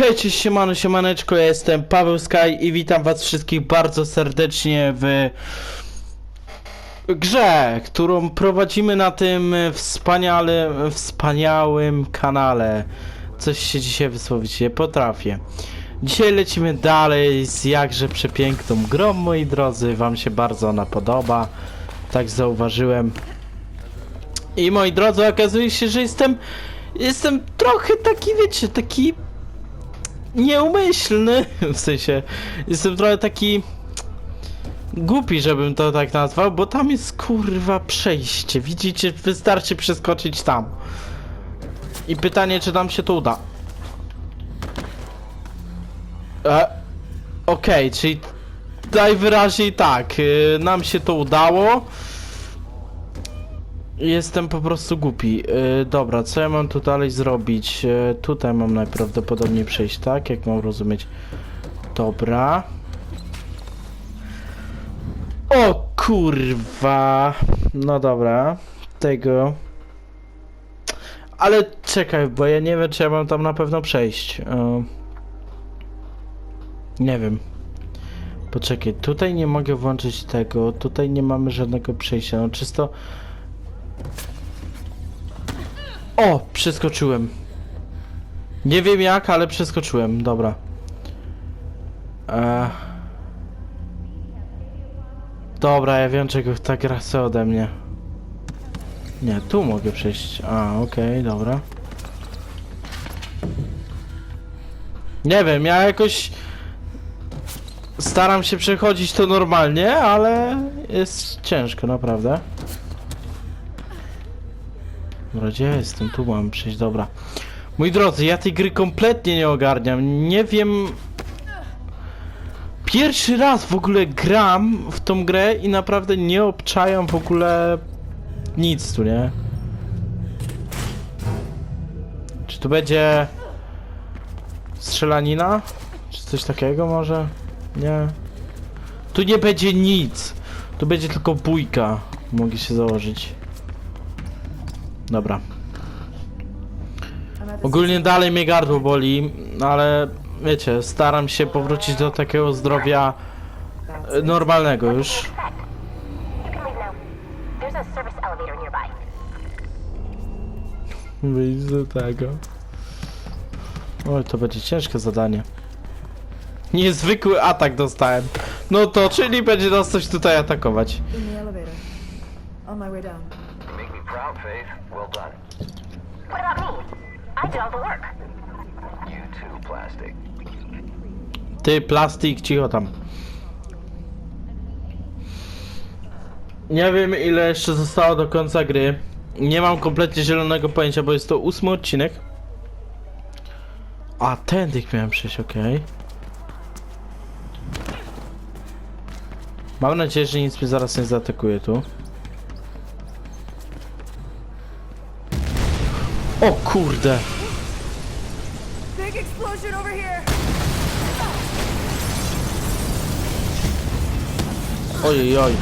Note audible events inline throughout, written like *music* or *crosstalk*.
Hej, cześć, siemano, siemaneczko, ja jestem Paweł Sky i witam was wszystkich bardzo serdecznie w grze, którą prowadzimy na tym wspaniale, wspaniałym kanale. Coś się dzisiaj wysłowić nie potrafię. Dzisiaj lecimy dalej z jakże przepiękną grą, moi drodzy, wam się bardzo ona podoba, tak zauważyłem. I moi drodzy, okazuje się, że jestem, jestem trochę taki, wiecie, taki nieumyślny, w sensie jestem trochę taki głupi, żebym to tak nazwał, bo tam jest kurwa przejście, widzicie, wystarczy przeskoczyć tam. I pytanie, czy nam się to uda. E, Okej, czyli najwyraźniej tak, y, nam się to udało. Jestem po prostu głupi. Yy, dobra, co ja mam tu dalej zrobić? Yy, tutaj mam najprawdopodobniej przejść, tak? Jak mam rozumieć? Dobra. O kurwa. No dobra. Tego. Ale czekaj, bo ja nie wiem, czy ja mam tam na pewno przejść. Yy. Nie wiem. Poczekaj, tutaj nie mogę włączyć tego, tutaj nie mamy żadnego przejścia, no czysto... O, przeskoczyłem. Nie wiem jak, ale przeskoczyłem. Dobra. Eee. Dobra, ja wiem czego ta gra chce ode mnie. Nie, tu mogę przejść. A, okej, dobra. Nie wiem, ja jakoś staram się przechodzić to normalnie, ale jest ciężko, naprawdę. Dobra, gdzie jestem? Tu mam przejść, dobra. Moi drodzy, ja tej gry kompletnie nie ogarniam. Nie wiem... Pierwszy raz w ogóle gram w tą grę i naprawdę nie obczajam w ogóle nic tu, nie? Czy tu będzie strzelanina? Czy coś takiego może? Nie. Tu nie będzie nic. Tu będzie tylko bójka. Mogę się założyć. Dobra. Ogólnie dalej mnie gardło boli, ale wiecie, staram się powrócić do takiego zdrowia e, normalnego już. Wyjść do tego. Oj, to będzie ciężkie zadanie. Niezwykły atak dostałem. No to, czyli będzie nas coś tutaj atakować. In the elevator. On my way down. You make me proud, Faith. Well done. What about me? I did all the work. You too, Plastic. Ty, plastik, cicho tam. Nie wiem ile jeszcze zostało do końca gry. Nie mam kompletnie zielonego pojęcia, bo jest to ósmy odcinek. A, tędy miałem przejść, okej. Mam nadzieję, że nic mnie zaraz nie zaatakuje tu. O kurde! Ojej, oj.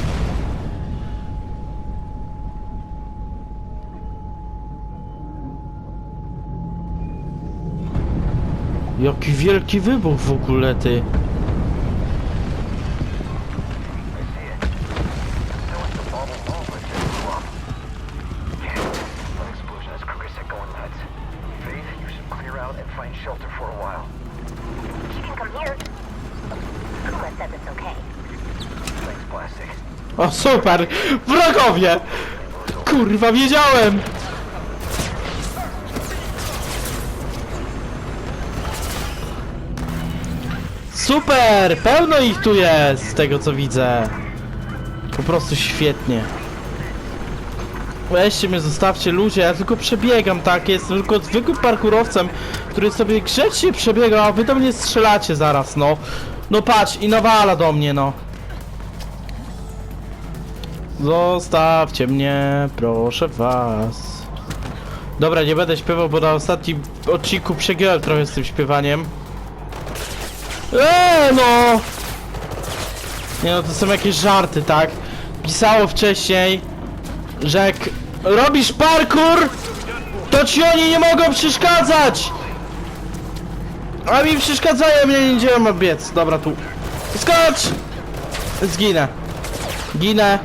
Jaki wielki wybuch w ogóle, ty. Out and find shelter for a while. You can come here. Kuma says it's okay. Thanks, Plastic. O, super! Wrogowie! Kurwa, wiedziałem! Super! Pełno ich tu jest, z tego co widzę. Po prostu świetnie. Weźcie mnie, zostawcie ludzie, ja tylko przebiegam, tak? Jestem tylko zwykłym parkurowcem, który sobie grzecznie przebiega, a wy do mnie strzelacie zaraz, no. No patrz, i nawala do mnie, no. Zostawcie mnie, proszę was. Dobra, nie będę śpiewał, bo na ostatnim odcinku przegiąłem trochę z tym śpiewaniem. Eee, no! Nie no, to są jakieś żarty, tak? Pisało wcześniej, jak robisz parkour, to ci oni nie mogą przeszkadzać! A mi przeszkadzają, mnie nie dzieją biec. Dobra, tu. Skocz! Zginę. Ginę.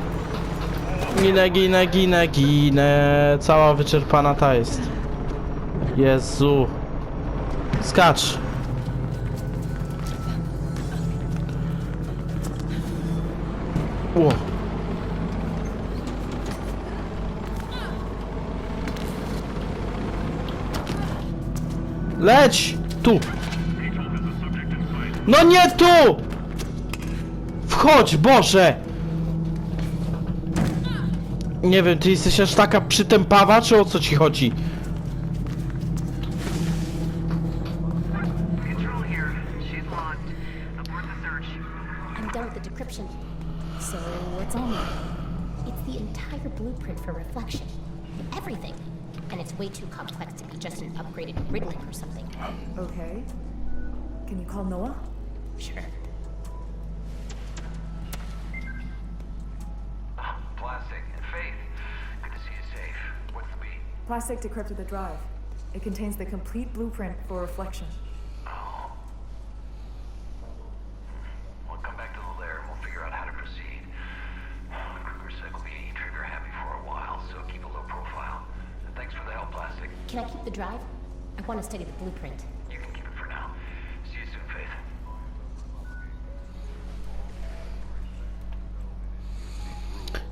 Ginę, ginę, ginę, ginę. Cała wyczerpana ta jest. Jezu. Skacz. Ło. Leć! Tu! No nie tu! Wchodź, Boże! Nie wiem, ty jesteś aż taka przytępawa, czy o co ci chodzi? Upgraded or something. Okay. Can you call Noah? Sure. Plastic and Faith. Good to see you safe. What's the beat? Plastic decrypted the drive. It contains the complete blueprint for reflection. I want to study the blueprint. You can keep it for now. See you soon, Faith.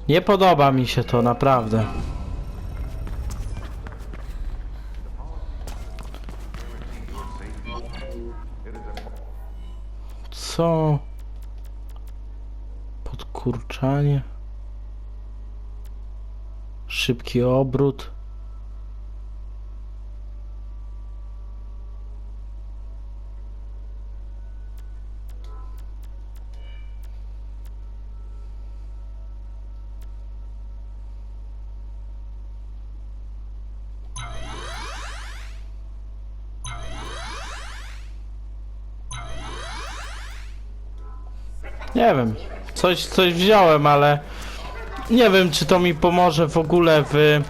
Nie podoba mi się to, naprawdę. Co? Podkurczanie. Szybki obrót. Nie wiem. Coś, coś wziąłem, ale nie wiem, czy to mi pomoże w ogóle w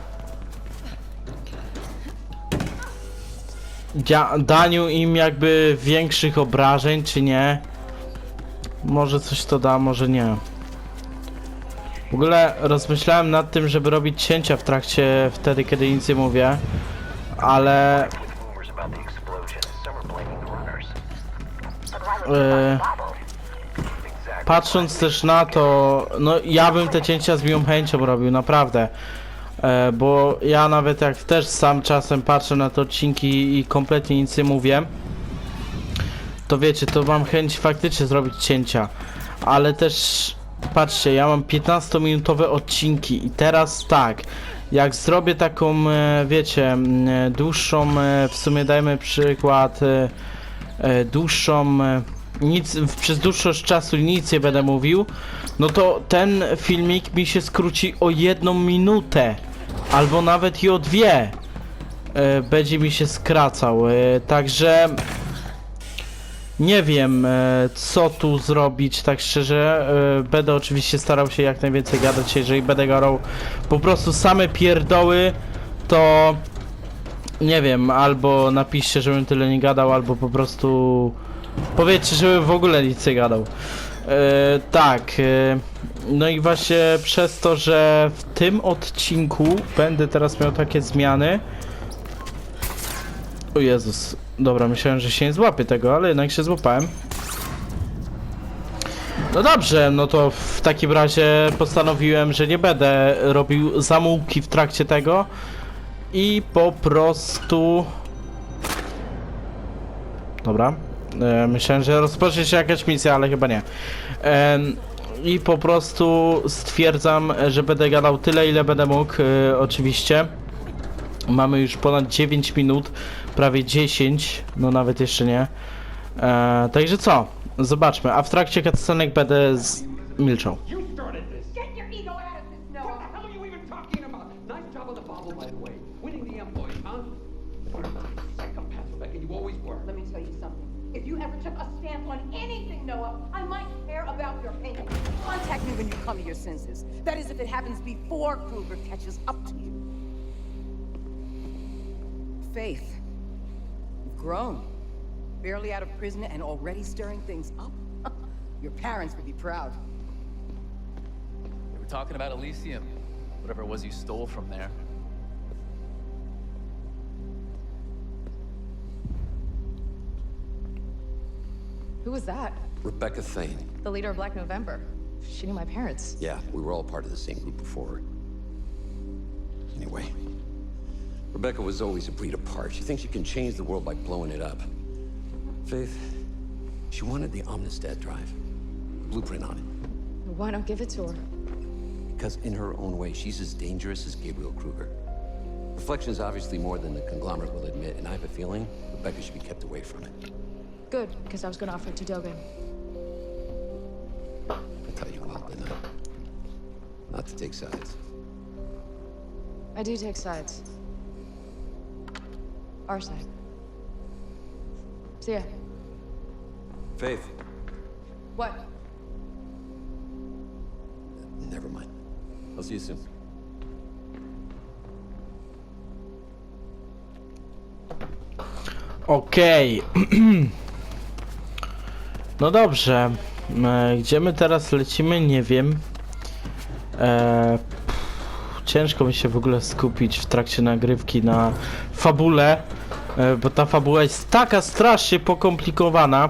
daniu im jakby większych obrażeń, czy nie. Może coś to da, może nie. W ogóle rozmyślałem nad tym, żeby robić cięcia w trakcie wtedy, kiedy nic nie mówię, ale Rumors about the explosion. Some are blaming the runners. e, Exactly. Patrząc też na to, no ja bym te cięcia z miłą chęcią robił, naprawdę. E, bo ja nawet jak też sam czasem patrzę na te odcinki i kompletnie nic nie mówię, to wiecie, to mam chęć faktycznie zrobić cięcia. Ale też, patrzcie, ja mam 15-minutowe odcinki i teraz tak, jak zrobię taką, e, wiecie, e, dłuższą, e, w sumie dajmy przykład, dłuższą, nic, przez dłuższość czasu nic nie będę mówił, no to ten filmik mi się skróci o jedną minutę, albo nawet i o dwie. E, będzie mi się skracał, e, także nie wiem e, co tu zrobić, tak szczerze. Będę oczywiście starał się jak najwięcej gadać, jeżeli będę gadał po prostu same pierdoły, to nie wiem, albo napiszcie, żebym tyle nie gadał, albo po prostu powiedzcie, żebym w ogóle nic nie gadał. E, tak, e, no i właśnie przez to, że w tym odcinku będę teraz miał takie zmiany. O Jezus, dobra, myślałem, że się nie złapię tego, ale jednak się złapałem. No dobrze, no to w takim razie postanowiłem, że nie będę robił zamułki w trakcie tego i po prostu... Dobra, e, myślałem, że rozpocznie się jakaś misja, ale chyba nie. Em, I po prostu stwierdzam, że będę gadał tyle, ile będę mógł, e, oczywiście. Mamy już ponad 9 minut, prawie 10, no nawet jeszcze nie. E, także co? Zobaczmy, a w trakcie cutscenek będę z... milczał. Come to your senses. That is, if it happens before Kruger catches up to you. Faith, you've grown. Barely out of prison and already stirring things up? *laughs* Your parents would be proud. They were talking about Elysium. Whatever it was you stole from there. Who was that? Rebecca Thane. The leader of Black November. She knew my parents. Yeah, we were all part of the same group before. Anyway, Rebecca was always a breed apart. She thinks she can change the world by blowing it up. Faith, she wanted the Omnistat drive, the blueprint on it. Why not give it to her? Because in her own way, she's as dangerous as Gabriel Kruger. Reflection's obviously more than the conglomerate will admit, and I have a feeling Rebecca should be kept away from it. Good, because I was gonna offer it to Dogen. I tell you what, Not to take sides. I do take sides. Our side. See ya. Faith, What? never mind. I'll see you soon. Okej. *clears throat* No dobrze. E, Gdzie my teraz lecimy? Nie wiem. E, pff, ciężko mi się w ogóle skupić w trakcie nagrywki na fabule, e, bo ta fabuła jest taka strasznie pokomplikowana.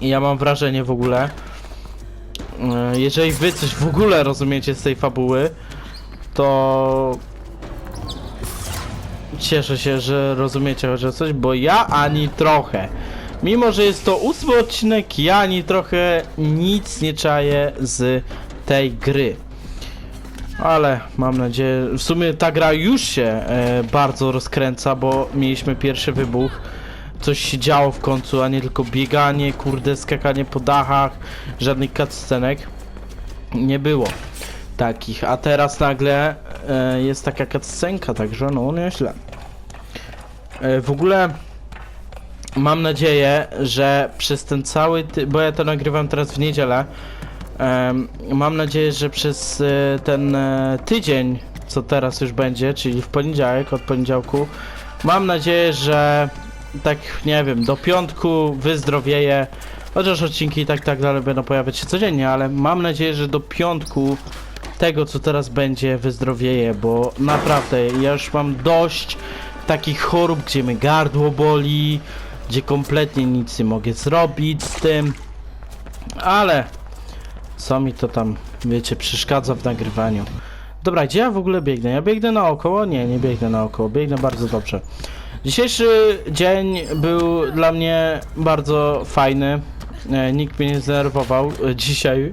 Ja mam wrażenie w ogóle, e, jeżeli wy coś w ogóle rozumiecie z tej fabuły, to Cieszę się, że rozumiecie chociaż coś, bo ja ani trochę. Mimo, że jest to ósmy odcinek, ja ani trochę nic nie czaję z tej gry. Ale mam nadzieję, w sumie ta gra już się e, bardzo rozkręca, bo mieliśmy pierwszy wybuch. Coś się działo w końcu, a nie tylko bieganie, kurde, skakanie po dachach, żadnych cutscenek. Nie było takich, a teraz nagle e, jest taka cutscenka, także no nieźle. E, w ogóle mam nadzieję, że przez ten cały, ty- bo ja to nagrywam teraz w niedzielę, em, mam nadzieję, że przez e, ten e, tydzień, co teraz już będzie, czyli w poniedziałek, od poniedziałku, mam nadzieję, że tak, nie wiem, do piątku wyzdrowieję, chociaż odcinki i tak, tak dalej będą pojawiać się codziennie, ale mam nadzieję, że do piątku tego, co teraz będzie, wyzdrowieję, bo naprawdę ja już mam dość takich chorób, gdzie mnie gardło boli, gdzie kompletnie nic nie mogę zrobić z tym, ale co mi to tam, wiecie, przeszkadza w nagrywaniu. Dobra, gdzie ja w ogóle biegnę? Ja biegnę naokoło? Nie, nie biegnę naokoło, biegnę bardzo dobrze. Dzisiejszy dzień był dla mnie bardzo fajny. E, Nikt mnie nie zdenerwował e, dzisiaj,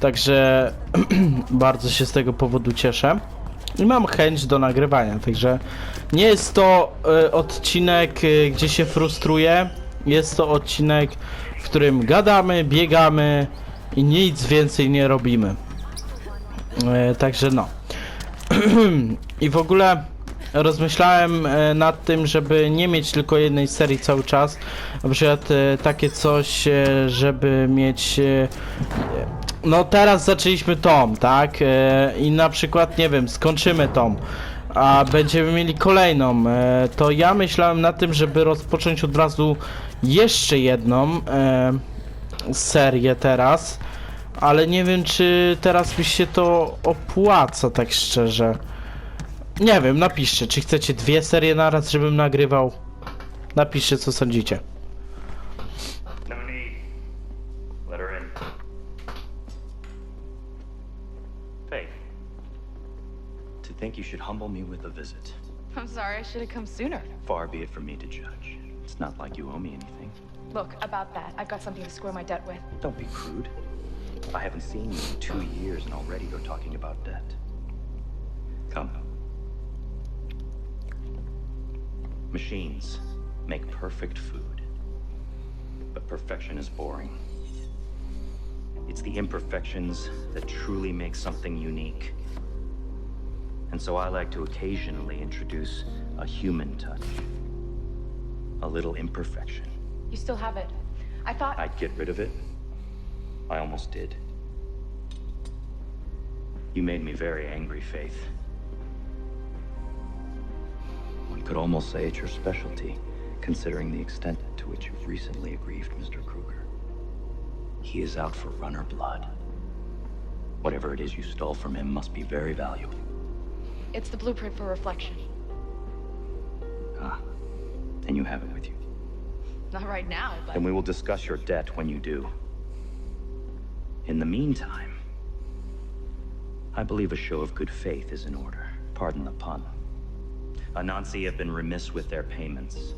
także *clears throat* bardzo się z tego powodu cieszę. I mam chęć do nagrywania, także nie jest to e, odcinek, e, gdzie się frustruję. Jest to odcinek, w którym gadamy, biegamy i nic więcej nie robimy. E, także no. *clears throat* I w ogóle rozmyślałem nad tym, żeby nie mieć tylko jednej serii cały czas. Na przykład takie coś, żeby mieć. No teraz zaczęliśmy tom, tak? E, I na przykład, nie wiem, skończymy tom. A będziemy mieli kolejną. E, to ja myślałem nad tym, żeby rozpocząć od razu jeszcze jedną e, serię teraz. Ale nie wiem, czy teraz mi się to opłaca, tak szczerze. Nie wiem, napiszcie, czy chcecie dwie serie naraz, żebym nagrywał. Napiszcie, co sądzicie. Think you should humble me with a visit. I'm sorry, I should have come sooner. Far be it from me to judge. It's not like you owe me anything. Look, about that, I've got something to square my debt with. Don't be crude. I haven't seen you in two years and already you're talking about debt. Come. Machines make perfect food. But perfection is boring. It's the imperfections that truly make something unique. And so I like to occasionally introduce a human touch. A little imperfection. You still have it. I thought. I'd get rid of it. I almost did. You made me very angry, Faith. One could almost say it's your specialty, considering the extent to which you've recently aggrieved Mr. Kruger. He is out for runner blood. Whatever it is you stole from him must be very valuable. It's the blueprint for reflection. Ah, and you have it with you. Not right now, but Then we will discuss your debt when you do. In the meantime, I believe a show of good faith is in order. Pardon the pun. Anansi have been remiss with their payments.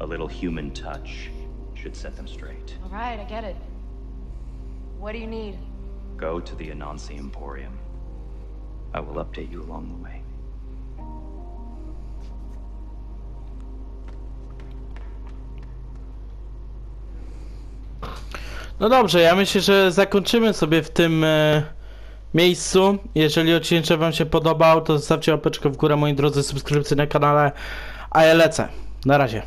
A little human touch should set them straight. all right, I get it. What do you need? Go to the Anansi Emporium. I will update you along the way. No dobrze, ja myślę, że zakończymy sobie w tym e, miejscu. Jeżeli odcinek wam się podobał, to zostawcie łapeczkę w górę, moi drodzy, subskrypcję na kanale, a ja lecę. Na razie.